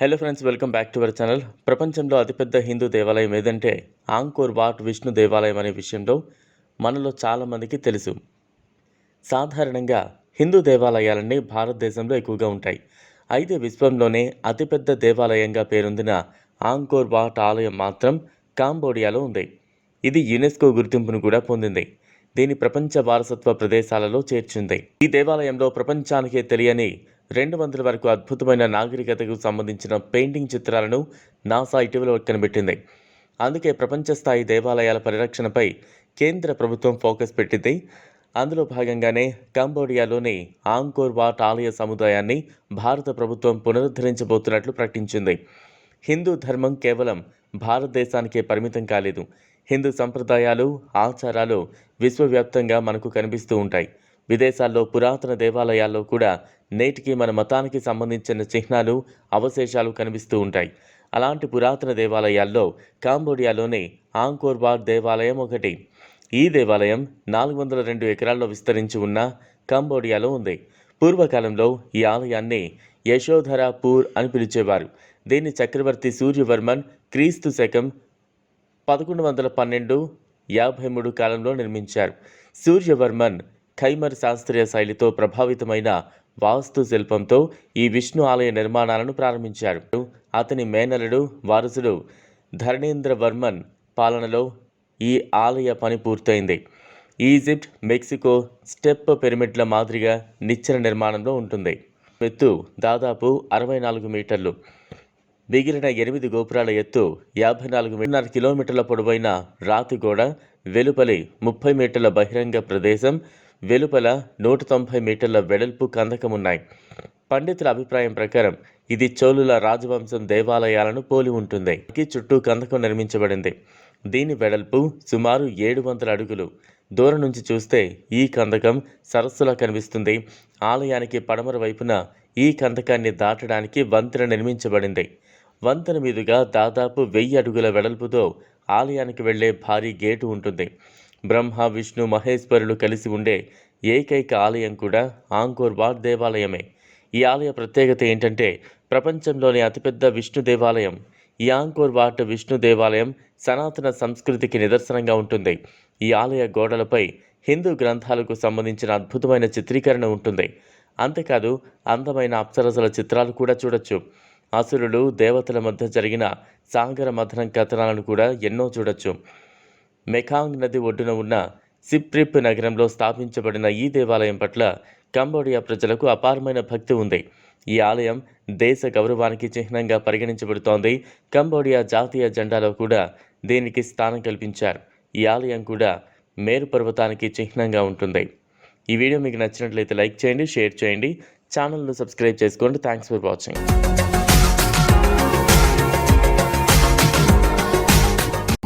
Hello friends welcome back to our channel ప్రపంచంలో అతిపెద్ద హిందూ దేవాలయం ఏదంటే ఆంకోర్ వాట్ విష్ణు దేవాలయం అనే విషయంలో మనలో చాలామందికి తెలుసు. సాధారణంగా హిందూ దేవాలయాలన్నీ భారతదేశంలో ఎక్కువగా ఉంటాయి. అయితే విశ్వంలోనే అతిపెద్ద దేవాలయంగా పేరొందిన ఆంకోర్ వాట్ ఆలయం మాత్రం కాంబోడియాలో ఉంది. ఇది యునెస్కో గుర్తింపును కూడా పొందింది. దీని ప్రపంచ వారసత్వ ప్రదేశాలలో చేర్చింది. ఈ దేవాలయంలో ప్రపంచానికే తెలియని రెండు వందల వరకు అద్భుతమైన నాగరికతకు సంబంధించిన పెయింటింగ్ చిత్రాలను నాసా ఇటీవల కనిపెట్టింది. అందుకే ప్రపంచ స్థాయి దేవాలయాల పరిరక్షణపై కేంద్ర ప్రభుత్వం ఫోకస్ పెట్టింది. అందులో భాగంగానే కంబోడియాలోని ఆంకోర్ వాట్ ఆలయ సముదాయాన్ని భారత ప్రభుత్వం పునరుద్ధరించబోతున్నట్లు ప్రకటించింది. హిందూ ధర్మం కేవలం భారతదేశానికే పరిమితం కాలేదు. హిందూ సంప్రదాయాలు ఆచారాలు విశ్వవ్యాప్తంగా మనకు కనిపిస్తూ ఉంటాయి. విదేశాల్లో పురాతన దేవాలయాల్లో కూడా నేటికి మన మతానికి సంబంధించిన చిహ్నాలు అవశేషాలు కనిపిస్తూ ఉంటాయి. అలాంటి పురాతన దేవాలయాల్లో కాంబోడియాలోని ఆంకోర్బార్ దేవాలయం ఒకటి. ఈ దేవాలయం నాలుగు వందల రెండు ఎకరాల్లో విస్తరించి ఉన్న కంబోడియాలో ఉంది. పూర్వకాలంలో ఈ ఆలయాన్ని యశోధర పూర్ అని పిలిచేవారు. దీన్ని చక్రవర్తి సూర్యవర్మన్ క్రీస్తు శకం పదకొండు వందల పన్నెండు యాభై మూడు కాలంలో నిర్మించారు. సూర్యవర్మన్ ఖైమర్ శాస్త్రీయ శైలితో ప్రభావితమైన వాస్తు శిల్పంతో ఈ విష్ణు ఆలయ నిర్మాణాలను ప్రారంభించారు. అతని మేనలుడు వారసుడు ధరణేంద్ర వర్మన్ పాలనలో ఈ ఆలయ పని పూర్తయింది. ఈజిప్ట్ మెక్సికో స్టెప్ పిరమిడ్ల మాదిరిగా నిచ్చెన నిర్మాణంలో ఉంటుంది. ఎత్తు దాదాపు అరవై నాలుగు మీటర్లు. మిగిలిన ఎనిమిది గోపురాల ఎత్తు యాభై నాలుగు మీటర్ల. కిలోమీటర్ల పొడవైన రాతి గోడ వెలుపలి ముప్పై మీటర్ల బహిరంగ ప్రదేశం వెలుపల నూట తొంభై మీటర్ల వెడల్పు కందకం ఉన్నాయి పండితుల అభిప్రాయం ప్రకారం ఇది చోళుల రాజవంశం దేవాలయాలను పోలి ఉంటుంది. ఈ చుట్టూ కందకం నిర్మించబడింది. దీని వెడల్పు సుమారు ఏడు వందల అడుగులు. దూరం నుంచి చూస్తే ఈ కందకం సరస్సులా కనిపిస్తుంది. ఆలయానికి పడమర వైపున ఈ కందకాన్ని దాటడానికి వంతెన నిర్మించబడింది. వంతెన మీదుగా దాదాపు వెయ్యి అడుగుల వెడల్పుతో ఆలయానికి వెళ్ళే భారీ గేటు ఉంటుంది. బ్రహ్మ విష్ణు మహేశ్వరులు కలిసి ఉండే ఏకైక ఆలయం కూడా ఆంకోర్ వాట్ దేవాలయమే. ఈ ఆలయ ప్రత్యేకత ఏంటంటే ప్రపంచంలోని అతిపెద్ద విష్ణు దేవాలయం. ఈ ఆంకోర్ వాట్ విష్ణు దేవాలయం సనాతన సంస్కృతికి నిదర్శనంగా ఉంటుంది. ఈ ఆలయ గోడలపై హిందూ గ్రంథాలకు సంబంధించిన అద్భుతమైన చిత్రీకరణ ఉంటుంది. అంతేకాదు అందమైన అప్సరసల చిత్రాలు కూడా చూడొచ్చు. అసురులు దేవతల మధ్య జరిగిన సాగర మథనం కథనాలను కూడా ఎన్నో చూడొచ్చు. మెకాంగ్ నది ఒడ్డున ఉన్న సిప్రిప్ నగరంలో స్థాపించబడిన ఈ దేవాలయం పట్ల కంబోడియా ప్రజలకు అపారమైన భక్తి ఉంది. ఈ ఆలయం దేశ గౌరవానికి చిహ్నంగా పరిగణించబడుతోంది. కంబోడియా జాతీయ జెండాలో కూడా దీనికి స్థానం కల్పించారు. ఈ ఆలయం కూడా మేరు పర్వతానికి చిహ్నంగా ఉంటుంది. ఈ వీడియో మీకు నచ్చినట్లయితే లైక్ చేయండి షేర్ చేయండి. ఛానల్ను సబ్స్క్రైబ్ చేసుకోండి. Thanks for watching.